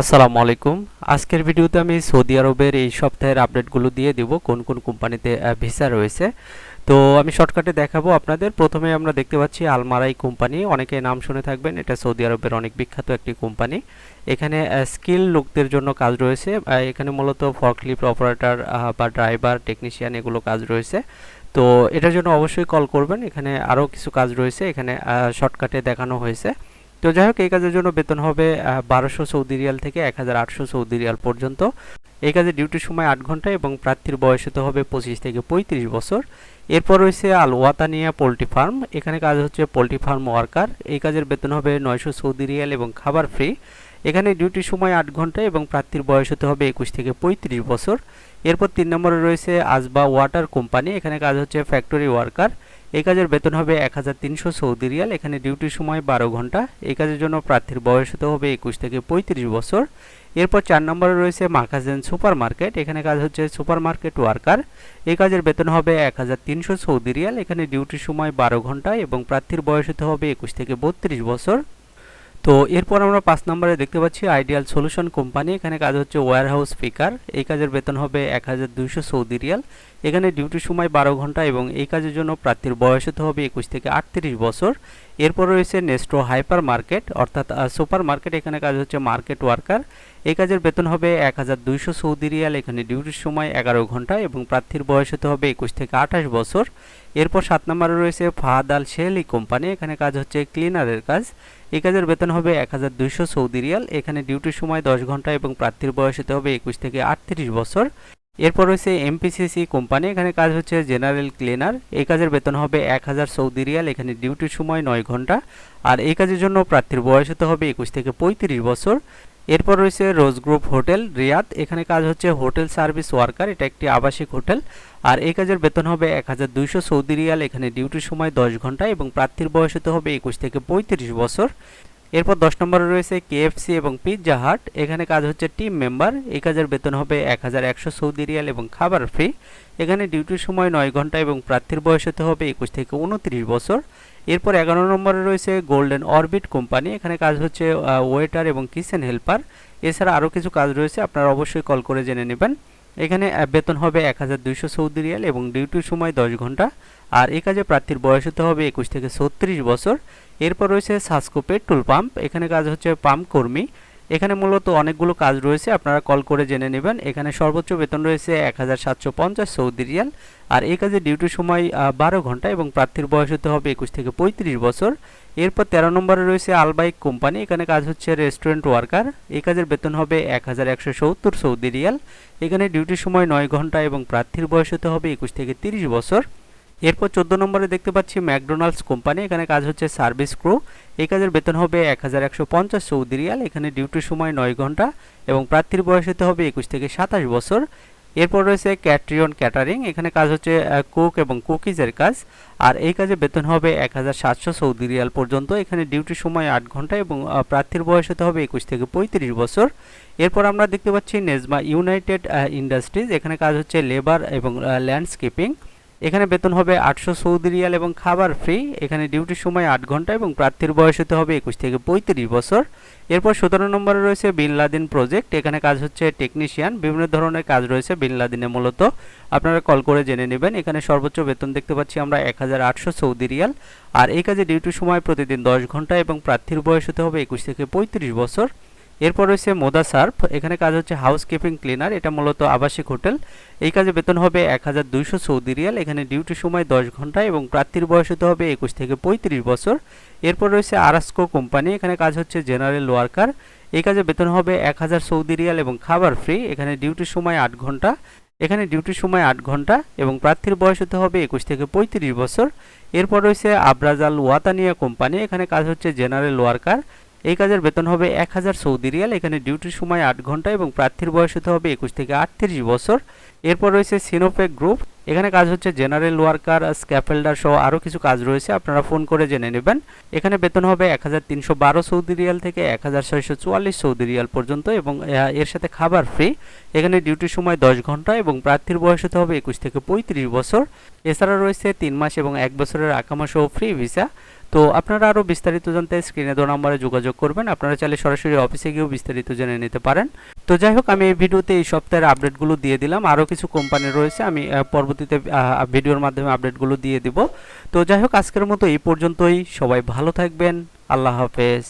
আসসালামু আলাইকুম। আজকের ভিডিওতে আমি সৌদি আরবের এই সপ্তাহের আপডেটগুলো দিয়ে দিব, কোন কোন কোম্পানিতে ভিসা রয়েছে। তো আমি শর্টকাটে দেখাবো আপনাদের। প্রথমে আমরা দেখতে পাচ্ছি আলমারাই কোম্পানি। অনেকে নাম শুনে থাকবেন, এটা সৌদি আরবের অনেক বিখ্যাত একটি কোম্পানি। এখানে স্কিল লোকদের জন্য কাজ রয়েছে। এখানে মূলত ফর্কলিফ্ট অপারেটর বা ড্রাইভার, টেকনিশিয়ান এগুলো কাজ রয়েছে। তো এটার জন্য অবশ্যই কল করবেন। এখানে আরও কিছু কাজ রয়েছে। এখানে শর্টকাটে দেখানো হয়েছে। তো যাই হোক, এই কাজের জন্য বেতন হবে বারোশো সৌদি রিয়াল থেকে এক হাজার আটশো সৌদি রিয়াল পর্যন্ত। এই কাজে ডিউটির সময় আট ঘণ্টা এবং প্রার্থীর বয়স হতে হবে পঁচিশ থেকে পঁয়ত্রিশ বছর। এরপর রয়েছে আল ওয়াতানিয়া পোলট্রি ফার্ম। এখানে কাজ হচ্ছে পোলট্রি ফার্ম ওয়ার্কার। এই কাজের বেতন হবে নয়শো সৌদি রিয়াল এবং খাবার ফ্রি। এখানে ডিউটির সময় আট ঘণ্টা এবং প্রার্থীর বয়স হতে হবে একুশ থেকে পঁয়ত্রিশ বছর। এরপর তিন নম্বরে রয়েছে আজবা ওয়াটার কোম্পানি। এখানে কাজ হচ্ছে ফ্যাক্টরি ওয়ার্কার। এই কাজের বেতন হবে এক হাজার তিনশো সৌদি রিয়াল, এখানে ডিউটির সময় বারো ঘণ্টা। এই কাজের জন্য প্রার্থীর বয়স হতে হবে একুশ থেকে পঁয়ত্রিশ বছর। এরপর চার নম্বরে রয়েছে মাখাজেন সুপার মার্কেট এখানে কাজ হচ্ছে সুপার মার্কেট ওয়ার্কার। এই কাজের বেতন হবে এক হাজার তিনশো সৌদি রিয়াল, এখানে ডিউটির সময় বারো ঘণ্টা এবং প্রার্থীর বয়স হতে হবে একুশ থেকে বত্রিশ বছর। তো এরপর আমরা পাঁচ নম্বরে দেখতে পাচ্ছি আইডিয়াল সলিউশন কোম্পানি এখানে কাজ হচ্ছে ওয়্যার হাউস স্পিকার এই কাজের বেতন হবে এক হাজার দুইশো সৌদি রিয়াল। এখানে ডিউটির সময় বারো ঘণ্টা এবং এই কাজের জন্য প্রার্থীর বয়স হতে হবে একুশ থেকে আটত্রিশ বছর। এরপর রয়েছে নেস্ট্রো হাইপার মার্কেট অর্থাৎ সুপার মার্কেট এখানে কাজ হচ্ছে মার্কেট ওয়ার্কার এই কাজের বেতন হবে এক হাজার দুইশো সৌদি রিয়াল, এখানে ডিউটির সময় এগারো ঘণ্টা এবং প্রার্থীর বয়স হতে হবে একুশ থেকে আঠাশ বছর। এরপর সাত নম্বরে রয়েছে ফাহাদ আল শেহলি কোম্পানি, এখানে কাজ হচ্ছে ক্লিনারের কাজ। এই কাজের বেতন হবে এক হাজার দুইশো সৌদি রিয়াল, এখানে ডিউটির সময় দশ ঘণ্টা এবং প্রার্থীর বয়স হতে হবে একুশ থেকে আটত্রিশ বছর। এরপর রয়েছে এমপিসিসি কোম্পানি, এখানে কাজ হচ্ছে জেনারেল ক্লিনার। এই কাজের বেতন হবে এক হাজার সৌদি রিয়াল, এখানে ডিউটির সময় নয় ঘণ্টা। আর এই কাজের জন্য প্রার্থীর বয়স হতে হবে একুশ থেকে পঁয়ত্রিশ বছর। এরপর রয়েছে রোজ গ্রুপ হোটেল, রিয়াদ। এখানে কাজ হচ্ছে হোটেল সার্ভিস ওয়ার্কার, এটা একটি আবাসিক হোটেল। আর এই কাজের বেতন হবে এক হাজার দুইশো সৌদি রিয়াল, এখানে ডিউটির সময় দশ ঘণ্টা এবং প্রার্থীর বয়স হতে হবে একুশ থেকে পঁয়ত্রিশ বছর। এরপর দশ নম্বরে রয়েছে কেএফসি এবং পিৎজা হাট এখানে কাজ হচ্ছে টিম মেম্বার এই কাজের বেতন হবে এক হাজার একশো সৌদি রিয়াল এবং খাবার ফ্রি এখানে ডিউটির সময় নয় ঘণ্টা এবং প্রার্থীর বয়স হতে হবে একুশ থেকে উনত্রিশ বছর। এরপর এগারো নম্বরে রয়েছে গোল্ডেন অরবিট কোম্পানি এখানে কাজ হচ্ছে ওয়েটার এবং কিচেন হেল্পার এছাড়া আরও কিছু কাজ রয়েছে, আপনারা অবশ্যই কল করে জেনে নেবেন। এখানে বেতন হবে এক হাজার দুইশো সৌদি রিয়াল এবং ডিউটির সময় দশ ঘণ্টা। আর এ কাজে প্রার্থীর বয়স হতে হবে একুশ থেকে ছত্রিশ বছর। এরপর রয়েছে সাসকো পেট্রোল পাম্প। এখানে কাজ হচ্ছে পাম্প কর্মী। এখানে মূলত অনেকগুলো কাজ রয়েছে, আপনারা কল করে জেনে নেবেন। এখানে সর্বোচ্চ বেতন রয়েছে এক হাজার সাতশো পঞ্চাশ সৌদি রিয়াল আর এই কাজে ডিউটির সময় বারো ঘণ্টা এবং প্রার্থীর বয়স হতে হবে একুশ থেকে পঁয়ত্রিশ বছর। এরপর তেরো নম্বরে রয়েছে আলবাইক কোম্পানি, এখানে কাজ হচ্ছে রেস্টুরেন্ট ওয়ার্কার। এই কাজের বেতন হবে এক হাজার একশো সত্তর সৌদি রিয়াল এখানে ডিউটির সময় নয় ঘণ্টা এবং প্রার্থীর বয়স হতে হবে একুশ থেকে তিরিশ বছর। এরপর চোদ্দ নম্বরে দেখতে পাচ্ছি ম্যাকডোনাল্ডস কোম্পানি, এখানে কাজ হচ্ছে সার্ভিস ক্রু। এই কাজের বেতন হবে এক হাজার একশো পঞ্চাশ সৌদি রিয়াল এখানে ডিউটির সময় নয় ঘণ্টা এবং প্রার্থীর বয়স হতে হবে একুশ থেকে সাতাশ বছর। এরপর রয়েছে ক্যাটরিয়ন ক্যাটারিং, এখানে কাজ হচ্ছে কুক এবং কুকিজের কাজ। আর এই কাজে বেতন হবে এক হাজার সাতশো সৌদি রিয়াল পর্যন্ত, এখানে ডিউটির সময় আট ঘণ্টা এবং প্রার্থীর বয়স হতে হবে একুশ থেকে পঁয়ত্রিশ বছর। এরপর আমরা দেখতে পাচ্ছি নেজমা ইউনাইটেড ইন্ডাস্ট্রিজ, এখানে কাজ হচ্ছে লেবার এবং ল্যান্ডস্কেপিং। এখানে বেতন হবে আটশো সৌদি রিয়াল এবং খাবার ফ্রি এখানে ডিউটির সময় আট ঘণ্টা এবং প্রার্থীর বয়স হতে হবে একুশ থেকে পঁয়ত্রিশ বছর। এরপর সতেরো নম্বরে রয়েছে বিন লাদিন প্রজেক্ট এখানে কাজ হচ্ছে টেকনিশিয়ান বিভিন্ন ধরনের কাজ রয়েছে বিন লাদিনে মূলত। আপনারা কল করে জেনে নেবেন। এখানে সর্বোচ্চ বেতন দেখতে পাচ্ছি আমরা এক হাজার আটশো সৌদি রিয়াল। আর এই কাজে ডিউটির সময় প্রতিদিন দশ ঘণ্টা এবং প্রার্থীর বয়স হতে হবে একুশ থেকে পঁয়ত্রিশ বছর। এরপর রয়েছে মোদা সার্ফ। এখানে কাজ হচ্ছে হাউসকিপিং ক্লিনার, এটা মূলত আবাসিক হোটেল। এই কাজে বেতন হবে এক হাজার দুইশো সৌদি রিয়াল, এখানে ডিউটির সময় দশ ঘণ্টা এবং প্রার্থীর বয়স হতে হবে একুশ থেকে পঁয়ত্রিশ বছর। এরপর রয়েছে আরাস্কো কোম্পানি, এখানে কাজ হচ্ছে জেনারেল ওয়ার্কার। এই কাজে বেতন হবে এক হাজার সৌদি রিয়াল এবং খাবার ফ্রি, এখানে ডিউটির সময় আট ঘণ্টা। এখানে ডিউটির সময় আট ঘণ্টা এবং প্রার্থীর বয়স হতে হবে একুশ থেকে পঁয়ত্রিশ বছর। এরপর রয়েছে আব্রাজাল ওয়াতানিয়া কোম্পানি, এখানে কাজ হচ্ছে জেনারেল ওয়ার্কার। এই কাজের বেতন হবে এক হাজার সৌদি রিয়াল, এখানে ডিউটির সময় আট ঘণ্টা এবং প্রার্থীর বয়স হতে হবে একুশ থেকে আটত্রিশ বছর। এরপর রয়েছে সিনোপেক গ্রুপ এখানে কাজ হচ্ছে জেনারেল ওয়ার্কার স্ক্যাফেল্ডার সহ আরও কিছু কাজ রয়েছে, আপনারা ফোন করে জেনে নেবেন। এখানে বেতন হবে এক হাজার তিনশো বারো সৌদি রিয়াল থেকে এক হাজার ছয়শো চুয়াল্লিশ সৌদি রিয়াল পর্যন্ত এবং এর সাথে খাবার ফ্রি এখানে ডিউটির সময় দশ ঘণ্টা এবং প্রার্থীর বয়স হতে হবে একুশ থেকে পঁয়ত্রিশ বছর। এছাড়া রয়েছে তিন মাস এবং এক বছরের আকামা সহ ফ্রি ভিসা তো আপনারা আরও বিস্তারিত জানতে স্ক্রিনে দেওয়া নম্বরে যোগাযোগ করবেন। আপনারা চাইলে সরাসরি অফিসে গিয়েও বিস্তারিত জেনে নিতে পারেন। তো যাই হোক, আমি এই ভিডিওতে এই সপ্তাহের আপডেটগুলো দিয়ে দিলাম। আরও কিছু কোম্পানি রয়েছে, আমি পরবর্তীতে ভিডিওর মাধ্যমে আপডেটগুলো দিয়ে দিব। তো যাই হোক, আজকের মতো এই পর্যন্তই। সবাই ভালো থাকবেন। আল্লাহ হাফেজ।